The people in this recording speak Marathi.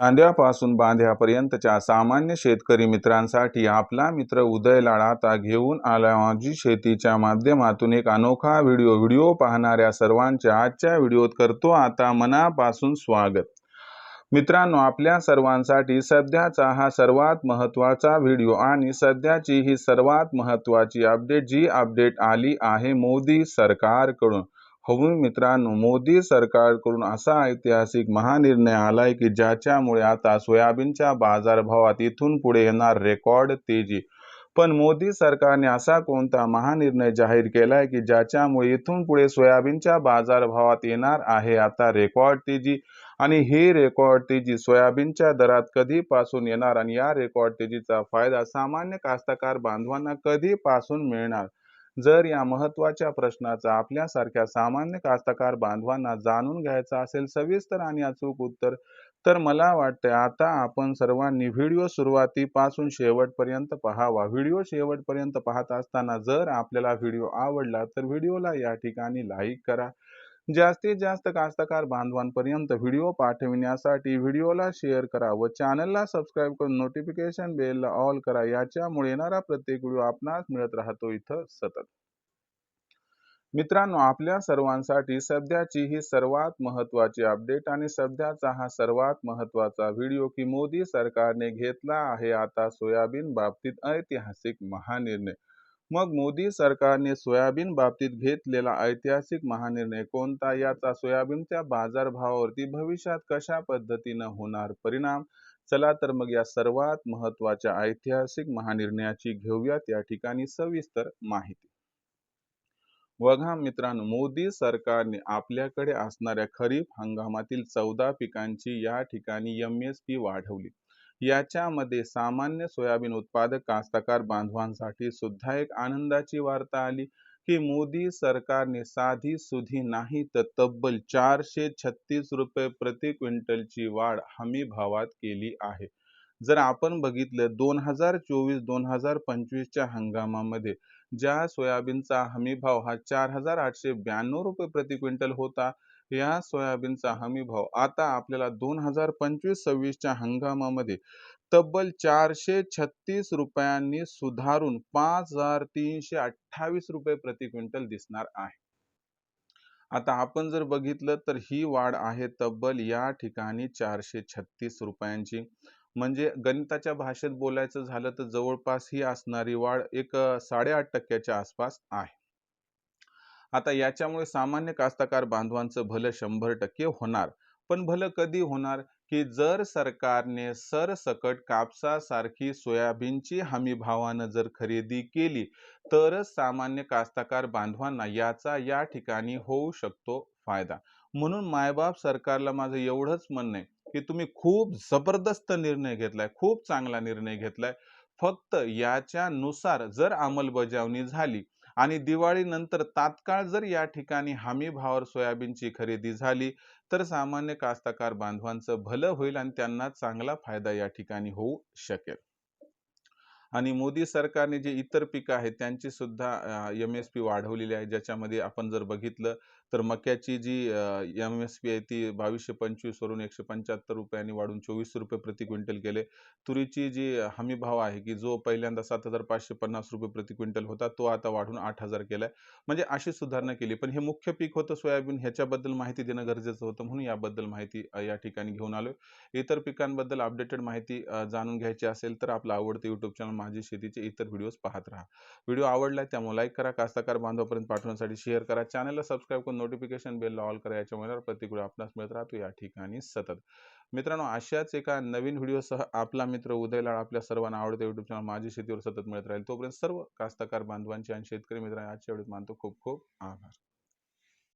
चांद्यापासून बांध्यापर्यंतच्या सामान्य शेतकरी मित्रांसाठी आपला मित्र उदय लाडाता घेऊन आला माझी शेतीच्या माध्यमातून एक अनोखा व्हिडिओ. व्हिडिओ पाहणाऱ्या सर्वांच्या आजच्या व्हिडिओत करतो आता मनापासून स्वागत. मित्रांनो आपल्या सर्वांसाठी सध्याचा हा सर्वात महत्त्वाचा व्हिडिओ आणि सध्याची ही सर्वात महत्त्वाची अपडेट जी अपडेट आली आहे मोदी सरकारकडून. हो मित्रांनो मोदी सरकारकडून असा ऐतिहासिक महानिर्णय आलाय की ज्याच्यामुळे आता सोयाबीनच्या बाजारभावात इथून पुढे येणार रेकॉर्ड तेजी. पण मोदी सरकारने असा कोणता महानिर्णय जाहीर केलाय की ज्याच्यामुळे इथून पुढे सोयाबीनच्या बाजारभावात येणार आहे आता रेकॉर्ड तेजी? आणि ही रेकॉर्ड तेजी सोयाबीनच्या दरात कधीपासून येणार? आणि या रेकॉर्ड तेजीचा फायदा सामान्य कास्तकार बांधवांना कधीपासून मिळणार? जर या महत्त्वाच्या प्रश्नाचा आपल्यासारख्या सामान्य कास्तकार बांधवांना जाणून घ्यायचा असेल सविस्तर आणि अचूक उत्तर तर मला वाटते आता आपण सर्वांनी व्हिडिओ सुरुवातीपासून शेवटपर्यंत पहावा. व्हिडिओ शेवटपर्यंत पाहत असताना जर आपल्याला व्हिडिओ आवडला तर व्हिडिओला या ठिकाणी लाईक करा. जास्तीत जास्त कास्तकार बांधवांपर्यंत व्हिडिओ पाठविण्यासाठी व्हिडिओला शेअर करा व चॅनलला सबस्क्राईब करून नोटिफिकेशन बेलला ऑल करा. याच्यामुळे येणारा प्रत्येक व्हिडिओ आपणास मिळत राहतो इथं सतत. मित्रांनो आपल्या सर्वांसाठी सध्याची ही सर्वात महत्त्वाची अपडेट आणि सध्याचा हा सर्वात महत्त्वाचा व्हिडिओ की मोदी सरकारने घेतला आहे आता सोयाबीन बाबतीत ऐतिहासिक महानिर्णय. मग मोदी सरकारने सोयाबीन बाबतीत घेतलेला ऐतिहासिक महानिर्णय कोणता? याचा सोयाबीनच्या बाजारभावावरती भविष्यात कशा पद्धतीनं होणार परिणाम? चला तर मग या सर्वात महत्त्वाच्या ऐतिहासिक महानिर्णयाची घेऊयात. या ठिकाणी सविस्तर माहिती. बघा मित्रांनो मोदी सरकारने आपल्याकडे असणाऱ्या खरीप हंगामातील चौदा पिकांची या ठिकाणी एम एस पी वाढवली. याच्यामध्ये सामान्य सोयाबीन उत्पादक कास्तकार बांधवांसाठी सुद्धा एक आनंदाची वार्ता आली की मोदी सरकारने साधी सुधी नाही तर तब्बल चारशे छत्तीस रुपये प्रति क्विंटलची वाढ हमी भावात केली आहे. जर आपण बघितलं दोन हजार चोवीस दोन हजार पंचवीसच्या हंगामामध्ये ज्या सोयाबीनचा हमी भाव हा चार हजार आठशे ब्याण्णव रुपये प्रति क्विंटल होता या सोयाबीनचा हमी भाव आता आपल्याला दोन हजार पंचवीस सव्वीसच्या हंगामामध्ये तब्बल चारशे छत्तीस रुपयांनी सुधारून पाच हजार तीनशे अठ्ठावीस रुपये प्रति क्विंटल दिसणार आहे. आता आपण जर बघितलं तर ही वाढ आहे तब्बल या ठिकाणी चारशे छत्तीस रुपयांची. म्हणजे गणिताच्या भाषेत बोलायचं झालं तर जवळपास ही असणारी वाढ एक साडेआठ टक्क्याच्या आसपास आहे. आता याच्यामुळे सामान्य कास्तकार बांधवांचं भलं शंभर टक्के होणार. पण भलं कधी होणार? की जर सरकारने सरसकट कापसासारखी सोयाबीनची हमी भावानं जर खरेदी केली तरच सामान्य कास्तकार बांधवांना याचा या ठिकाणी होऊ शकतो फायदा. म्हणून मायबाप सरकारला माझं एवढंच म्हणणं आहे की तुम्ही खूप जबरदस्त निर्णय घेतलाय खूप चांगला निर्णय घेतलाय. फक्त याच्यानुसार जर अंमलबजावणी झाली आणि दिवाळीनंतर तात्काळ जर या ठिकाणी हमी भावावर सोयाबीनची खरेदी झाली तर सामान्य कास्तकार बांधवांचं भलं होईल आणि त्यांना चांगला फायदा या ठिकाणी होऊ शकेल. आणि मोदी सरकारने जे इतर पिकं आहेत त्यांची सुद्धा एम एस पी वाढवलेली आहे. ज्याच्यामध्ये आपण जर बघितलं तर मक्याची जी एम एस पी आहे ती बावीसशे पंचवीसवरून एकशे पंच्याहत्तर रुपयांनी वाढून चोवीस रुपये प्रति क्विंटल केले. तुरीची जी हमी भाव आहे की जो पहिल्यांदा सात हजार पाचशे पन्नास रुपये प्रति क्विंटल होता तो आता वाढून आठ हजार केला आहे म्हणजे अशी सुधारणा केली. पण हे मुख्य पीक होतं सोयाबीन ह्याच्याबद्दल माहिती देणं गरजेचं होतं म्हणून याबद्दल माहिती या ठिकाणी घेऊन आलो इतर पिकांबद्दल अपडेटेड माहिती जाणून घ्यायची असेल तर आपलं आवडतं यूट्यूब चॅनल माझे शेतीचे इतर व्हिडिओज पाहत राहा. व्हिडिओ आवडलाय त्यामुळे लाईक करा कास्तकार बांधवापर्यंत पाठवण्यासाठी शेअर करा. चॅनलला सबस्क्राईब करून नोटिफिकेशन बेलला ऑल करा. याच्यामुळे प्रतिक्रिया आपणास मिळत राहतो. या ठिकाणी सतत. मित्रांनो अशाच एका नवीन व्हिडिओसह आपला मित्र उदयलाड आपल्या सर्वांना आवडते. युट्यूब चॅनल माझी शेतीवर सतत मिळत राहील. तोपर्यंत सर्व कास्तकार बांधवांचे आणि शेतकरी मित्रांनी आजच्या व्हिडिओत मानतो खूप खूप आभार.